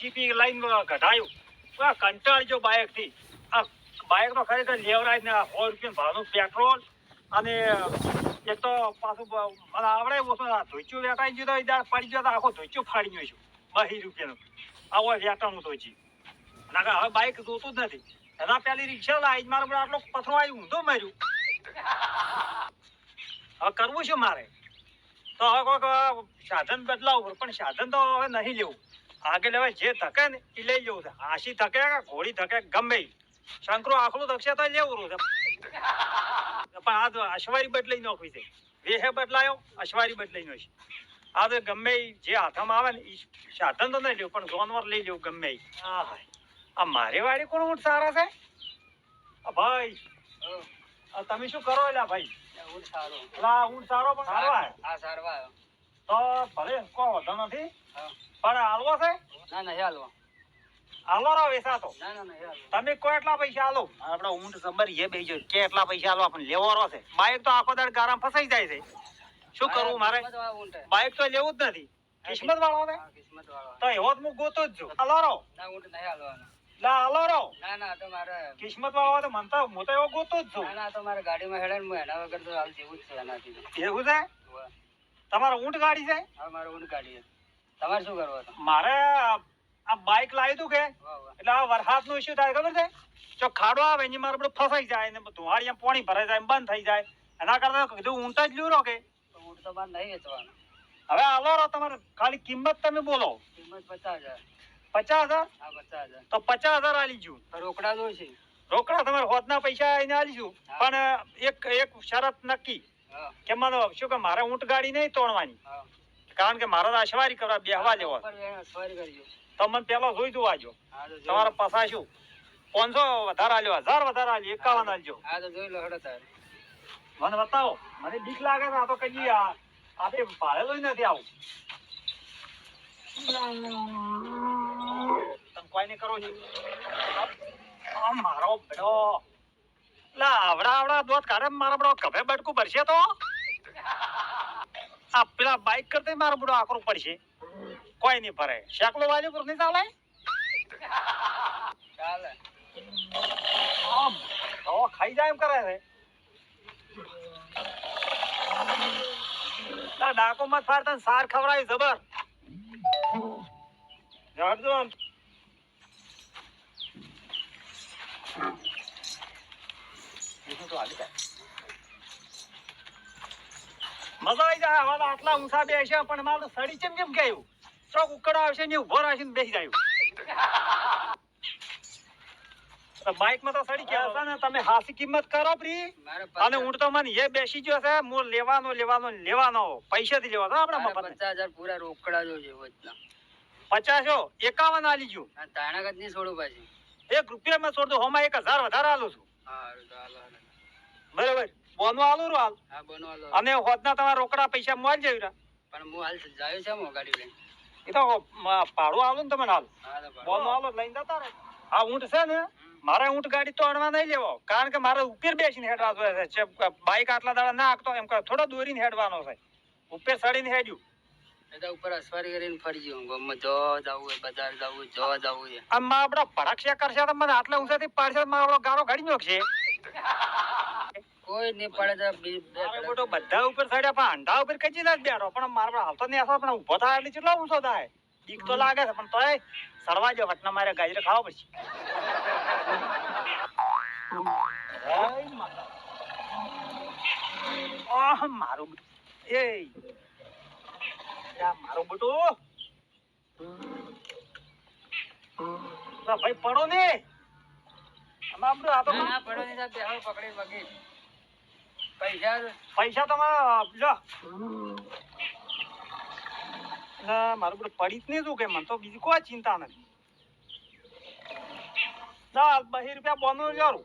GCP line કઢાયું આ કંટાળજો બાઇકથી? આ bike તો ખરેખર લેવરાય ને સો રૂપિયા ભાવનું પેટ્રોલ અને એક તો પાછું મને આવડે ઓછું ધોચ્યું વેટાઈ ગયું તો એ પડી ગયો આખો ધોચ્યું ફાડી ગયો છું. બહી રૂપિયાનું. આવો વેટાનું ધોચી ના કે હવે બાઇક જોતું જ નથી. એના પેલી રિક્ષા લાવી મારે બધો આટલો પથરો આવી ઊંધો માર્યું. હવે કરવું શું મારે? તો હવે કોઈક સાધન બદલાવું પણ સાધન તો હવે નહીં લેવું. આગળ લેવાય જે થકે ને એ લઈ જવું છે. હાસી થકે કે ઘોડી થકે ગમે. શંકરો આખલું થકશે તો લેવું છે. પણ આ તો અશ્વારી બદલાઈ નોખવી છે. વેહે બદલાયો અશ્વારી બદલાઈ નાખી. આ તો ગમે જે હાથમાં આવે ને એ સાધન તો નહીં લેવું પણ જોનવર લઈ લેવું ગમે. આ મારે આ મારી વાડી કોણ ઊંટ સારા છે? ભાઈ. તમે શું કરો એલા ભાઈ? એલા ઊંટ સારો પણ સારો હે. હા સારવા તો ભલે કોઈ વધો નથી. પણ હાલવો છે? ના નહીં હાલવો. હાલો રહો વેસાતો ના ના તમે કોઈ એટલા પૈસા હાલો? આપડે ઊંટ સબર એ બેજો કે એટલા પૈસા હાલો આપણને લેવો રહો છે. બાઇક તો આખો દાડ ગારામ ફસાઈ જાય છે. શું કરવું મારે? બાઇક તો લેવું જ નથી. કિસ્મત વાળો ને હા, કિસ્મતવાળો. તો એવો જ હું ગોતો જ છું. હાલો રહો ના ઊંટ નહીં હાલવાનો. હાલો ના ના તો મારે કિસ્મત વાળો તો મનતો હું તો એવો ગોતો જ છું. ના ના તો મારે ગાડીમાં હેડે ને હું એના વગર તો હાલ જેવું જ છે એનાથી. એવું છે? હોવે. તમારે ઊંટ ગાડી છે? મારે ઊંટ ગાડી છે. તમારે શું કરવું હતું? મારે આ બાઇક લાવી તું કે. એટલે આ વરસાદનું ઇસ્યુ થાય ખબર છે? જો ખાડો આવે એની મારે બધું ફસાઈ જાય ને ધુવાડિયા પાણી ભરાઈ જાય બંધ થઈ જાય. એના કરતા કીધું ઊંટ જ લ્યો કે. ઊંટ તો મારે નહીં વેચવાનું. હવે હાલો રહો તમારે. ખાલી કિંમત તમે બોલો. કિંમત પચાસ હજાર. પચાસ હજાર? હા પચાસ હજાર. તો પચાસ હજાર આલી જુ રોકડા દો છે. રોકડા તમારે હોદના પૈસા એને આલીશું. પણ એક એક શરત નક્કી. કે મને શું કે મારે ઊંટ ગાડી નહીં તોડવાની? કારણ કે મારે તો અશવારી કરવા બેહવા લેવો ઉપર વેણ સવારી કરજો. તો મને પેલો જોઈ જોવાજો જો તમારે પસાશું પાંચસો વધારે આલ્યો હજાર વધારે આલ્યો એકાવન આલજો જોઈ લો મને બતાવો મને બીક લાગે ને આ તો કઈ આ આપે ભાડેલો નથી આવું. તમે કોઈ ને કરો છો? આ મારો બડો. લા આવડા આવડા દોત કાઢે મારા બડો કભે બટકું ભરશે તો? આ પેલા બાઇક કરતા મારો બુડો આકરું પડશે. કોઈ નહીં ભરે. શેકલો વાલી પર નહીં ચાલે. ખાઈ જાય એમ કરે છે. આ ડાકો મત ફાર તને સાર ખવડાવી જબર. જાણજો આમ. બીજું તો હાલી જાય. મજા આવી જાય હવે આટલા ઊંચા બેસે પણ મારે સડી ચેમ કેમ કેવું ચોક ઉકડો આવશે ને ઊભો રહેશે ને બેસી જાય. તો બાઇકમાં તો સડી ગયા હશે ને તમે હાસી કિંમત કરો પ્રી અને ઊંટ તો મને એ બેસી ગયો છે હું લેવાનો લેવાનો લેવાનો લેવાનો પૈસાથી લેવાનો આપણા પચાસ હજાર પૂરા રોકડા જોજો વચના. પચાસો એકાવન આલી ગયું. તાણાગત નહીં છોડું પાછી. એક રૂપિયામાં છોડ દો હોમાં એક હજાર વધારે આલું છું. બરાબર. બોનું આલો રો હાલ. હા બોનો આલો અને હોદના તમારા રોકડા પૈસા મોલ જઈ રહ્યા. પણ હું હાલ જાયો છે મો ગાડી લઈને એ તો પાડો આલો ને તમને હાલ. બોનો આલો. લઈને જતા રહે. આ ઊંટ છે ને. મારે ઊંટ ગાડી તો અડવા નહીં લેવો. કારણ કે મારે ઉપર બેસીને હેડવા જોઈએ છે. બાઈક આટલા દાડા ના હાંકતો એમ કરે થોડો દોરીને હેડવાનો છે. ઉપર સડીને હેડ્યું. એટલે ઉપર અસવારી કરીને ફરી ગયો. ગામમાં જો જવું હોય બજાર જાવું હોય જો જવું હોય. આમ માં આપડે ભડકશે કરશે તો મને આટલા ઊંચાથી પાડશે તો મારો ગારો ગાડી નાખશે કોઈ નહીં પડે તો બધા ઉપર ચડ્યા પણ અંડા ઉપર કઈ ના બેઠો. પણ મારા હાલતો નહીં આસો પણ ઊભો થાય એટલે કેટલો ઊંચો થાય. બીક તો લાગે છે પણ તોય સરવા જો વટના મારે ગાજરે ખાવા પછી મારું એ. મારું બેટું. ભાઈ પડો ને આમાં આ તો ના, ના, પડો નહીં પકડી પકડી પૈસા તમારા લો. ના મારું બધું પડી જ નહીં તું કે મને તો બીજી કોઈ ચિંતા નથી. ના બહી રૂપિયા બોનો જારું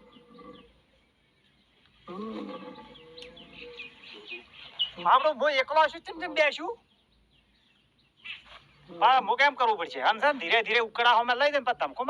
છું ચમ ચમ બેસું? હા, હું કેમ કરવું પડશે? આમ ધીરે ધીરે ઉકળા અમે લઈ દે પછી ધમકો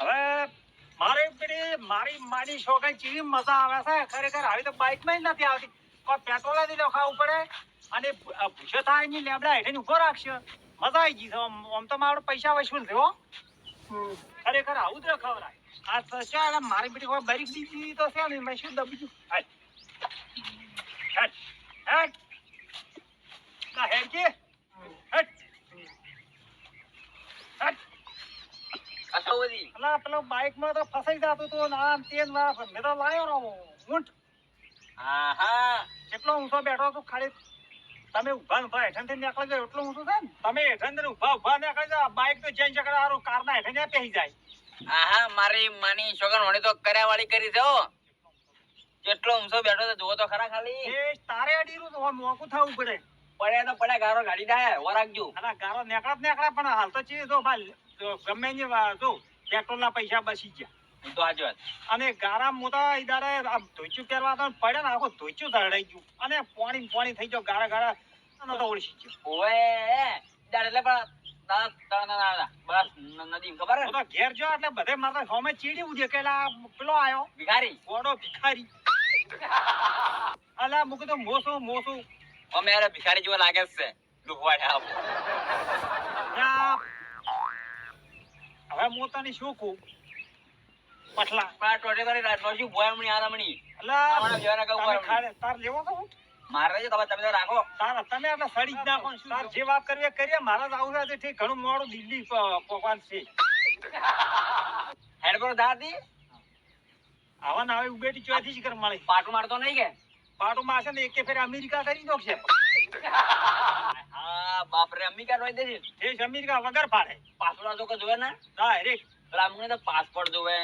હવે મારે મારી મારી શોખે ચીવી મજા આવે છે? ખરેખર આવી તો બાઇકમાં જ નથી આવતી. પણ પેટ્રોલ જ ખાવું પડે. અને ભૂસો થાયની લેબડા હેઠે ઊભો રાખશે. મજા આવી ગઈ આમ તો મારો પૈસા વસૂલ થયો. ખરેખર આવું તો ખવડાય આ તો ચાલ મારી બેટી કોઈ બરીક દીધી તો છે ને મેં શું દબી હાલ. હેટ હેટ ના હેટ કે? હેટ હેટ અલા પેલો બાઇકમાં તો ફસાઈ જતો તો ને આમ તેમ ને મેં તો લાયો ને ઊંટ. હા હા એટલો ઊંચો બેઠો છું ખાલી તમે ઊભા ઊભા હેઠળ નીકળી જાય એટલું ઊંચું થાય ને? તમે હેઠળ ઊભા ઊભા નીકળી જાય બાઇક તો ચેન્જ કરે સારું કાર ના હેઠળ ત્યાં પેહી જાય. આહા મારી માની છોકરા હોણી તો કર્યા વાળી કરી દો કેટલો ઊંચો બેઠો છે જુઓ તો ખરા ખાલી. એ તારે અડીરું તો મોકું થવું પડે. પડ્યા તો પડ્યા ગારો ગાડી ડાય હો રાખજો. અને ગારો નીકળત નીકળે પણ હાલ તો ચીજ જો ભાઈ ગમે ની જો પેટ્રોલ ના પૈસા બસી ગયા. તો અને ગારા મોટા ઈદારે ધોઈચું પહેરવા તો પડે ને આખો ધોઈચું ધરડાઈ ગયું. અને પાણી પાણી થઈ ગયો ગારા ગારા. અને તો ઓળસી ગયો. ઓએ ડાળ એટલે પણ તા- તા- ના- ના- ના. બસ ન- નદી ખબર તો ઘેર જો એટલે બધે મારા હોમે ચીડી ઉડે કે પેલો આયો. ભિખારી? ગોડો ભિખારી. અલા મુક તો મોસું મોસું. અમે ભિખારી જેવો લાગે છે લુકવાડે હવે હું તને શું કહું? પટલા પણ ટોટે કરી રાત શું આરામણી. અલા તમારા જેવાના કહું તમે તાર લેવો કહું? મારે છે તમે તમે રાખો. તારા તમે એટલે સડી જ નાખો. તાર જે વાત કરવી કરીએ. મારા જ આવું છે ઠીક. ઘણું મોડું દિલ્હી પ- છે. હેડ દાદી આવા ના આવે ઉબેટી ચોથી જ કર મળી પાટું મારતો નહીં કે? પાટું માં છે ને એકે ફેર અમેરિકા કરી દો છે. હા બાપરે અમ્મી કા રોઈ દેજી. દેશ અમેરિકા વગર પાડે પાછળ તો જોવે ને? ડાયરેક્ટ. પેલા અમને તો પાસપોર્ટ જોવે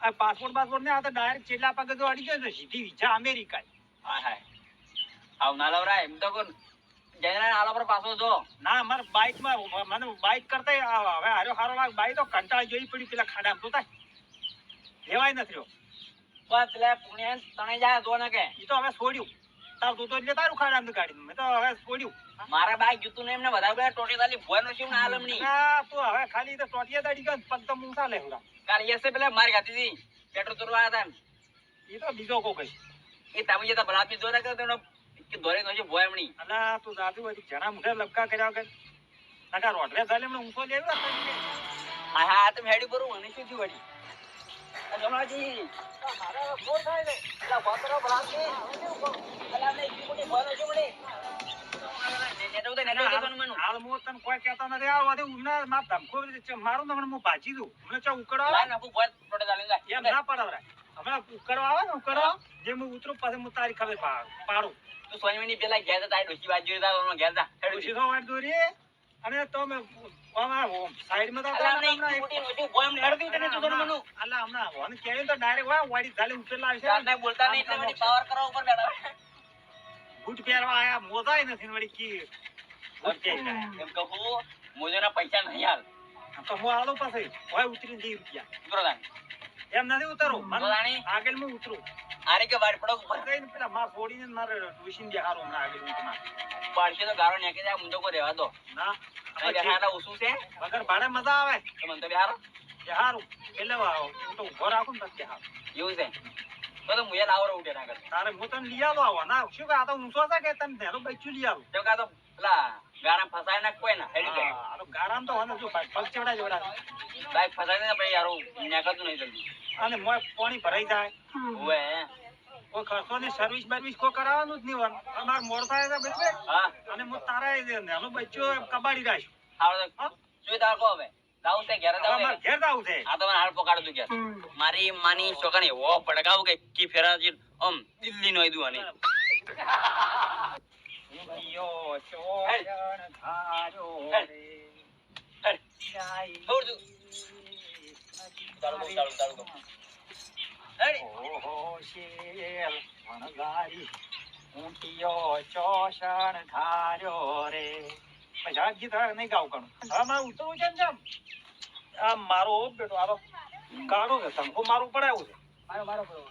આ પાસપોર્ટ પાસપોર્ટ ને આ તો ડાયરેક્ટ છેલ્લા પગે તો અડી ગયો સીધી વિઝા અમેરિકા હા હાય. આવ ના એમ તો કોણ? જઈને આલા પર પાછો જો ના મારે બાઇકમાં મને બાઇક કરતા હવે હારો હારો લાગ બાઈક તો કંટાળી જોઈ પડી પેલા ખાડા તો થાય લેવાય નથી રહ્યો બસ એટલે પુણે તણે જાય તો ને કે. એ તો હવે છોડ્યું. તાર તું તો એટલે તારું ખાડા ગાડી મેં તો હવે છોડ્યું. મારા બાઈક જૂતું ને એમને વધારે બધા ટોટી તાલી ભોય નો શું ના આલમની ના તું હવે ખાલી તો ટોટિયા દાડી ગયો પગ તો મૂંગા લે હુરા કાલ યસે પેલા મારી ગાતી હતી. પેટ્રોલ આવ્યા હતા એ તો બીજો કો કઈ એ તમે જતા ભલા આપી દો ને કે તેનો કે દોરે નો જે ભોય એમની અલા તું દાદુ બધી જણા મુઠે લપકા કર્યા વગર. નકા રોટલે ચાલે એમને ઊંચો લેવું હા હા તમે હેડી પર મને શું થયું વળી? જમાજી. મારા બોર થાય ને પેલા બોતરો ભલાતી પેલા આપણે એટલી મોટી ભોય નો શું હાલ હું તને કોઈ કહેતો નથી. આ વાતે ઉમના માર ધમકો મારું તો હું ભાજી દઉં. હમણાં ચા ઉકળો આવે? લાય નાખું ભોય ટોટે તાલી એમ ના પડાવરાય. હમણાં ઉકળો આવે ને ઉકળો જે હું ઉતરું પછી હું તારી ખબર પાડું. તું સોની મિનિટ પેલા ઘેર જતા ડોસી બાજુ જોઈ તા ઘેર જા. તો વાટ દોરી. અને તો સાઈડ સાઈડમાં તો હતા મોટી નોટી ભોય તને તું કોણ મનું હમણાં હોને કહેવાય તો direct વાડી ઝાલી ઉકેલા આવશે. બોલતા નહીં એટલે પાવર ઉપર બેઠા. બૂટ પહેરવા આયા, મોજાય નથી ને વળી કી. એમ કહો મોજાના પૈસા નહીં હાલ તો હું આલો પાસે હોય ઉતરીને જઈ રૂપિયા. ઉતરો એમ નથી ઉતરો? આગળ મે ઉતરું. આરે કે વાડ પડો ઉપર જઈને પેલા માર ફોડીને મારે દે હારો હમણાં આગળ ઊંટમાં. પાડશે તો ગારો નેકે જાય મુંડો કો રહેવા દો ના, નહીં બેહારા ઓછું છે વગર ભાડે મજા આવે તો મન તો બેહારો બેહારું. એટલે તો ઘર રાખું ને પછી બેહારું. એવું છે તો તો મુયે લાવરો ઉઠે ના તારે હું તને લઈ આલો આવો. ના, શું કે આ તો ઊંચો છે કે તને નેનું બચ્ચું લઈ આલું? તો કા તો પેલા ગારા ફસાય ના કોઈ ના હેડી જાય. આ તો તો હોય જો ભાઈ પગ ચવડા ચવડા. બાઈક ફસાય ને પછી યાર નેકળતું નહીં જલ્દી. અને મોય પાણી ભરાઈ જાય. ઓએ કોઈ ખર્ચો ની સર્વિસ બર્વિસ કોઈ કરાવવાનું જ નહીં હોય. અમાર થાય હા. અને હું તારા નાનું કબાડી રાખ આવડે જોઈ તાર કો હવે. દાઉ તે ઘેર દાઉ અમારે ઘેર જાવું છે? આ તો હાલ પકાડું ઘેર. મારી માની છોકરાને એવો પડકાવ કે કી ફેરા છે આમ દિલ્હી નો આયદું અને ઊંધિયો ચોળણ ધાર્યો રે. છોડ તું. ચાલુ ચાલુ, ચાલુ ઓહો શેલ વણગારી. ઊંધિયો ચોસણ ધાર્યો રે. પછી આ ગીત નહીં ગાવું કણું. હા મારે ઉતરવું છે ને આ મારો બેટો આરો કાઢો કે શંખો મારવું પડે એવું છે. મારો મારો બરો.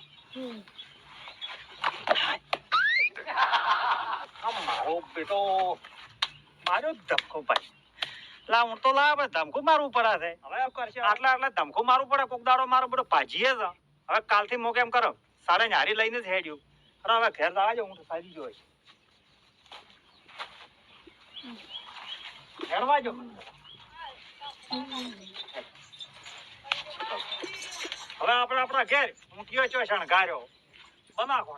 આ મારો બેટો મારો ધમકો ભાઈ. લા હું તો લા હવે ધમકો મારવું પડે છે. હવે કરશે? આટલા આટલા ધમકો મારવું પડે કોક દાડો મારો બધો પાજીએ છે. હવે કાલથી મોકે એમ કરો સારે હારી લઈને જ હેડ્યું. અને હવે ઘેર જવા જાઉં હું તો સારી જોઈશ હેડવા જો. હવે આપણે આપણા ઘેર કયો ચો શણગાર્યો બનાવો.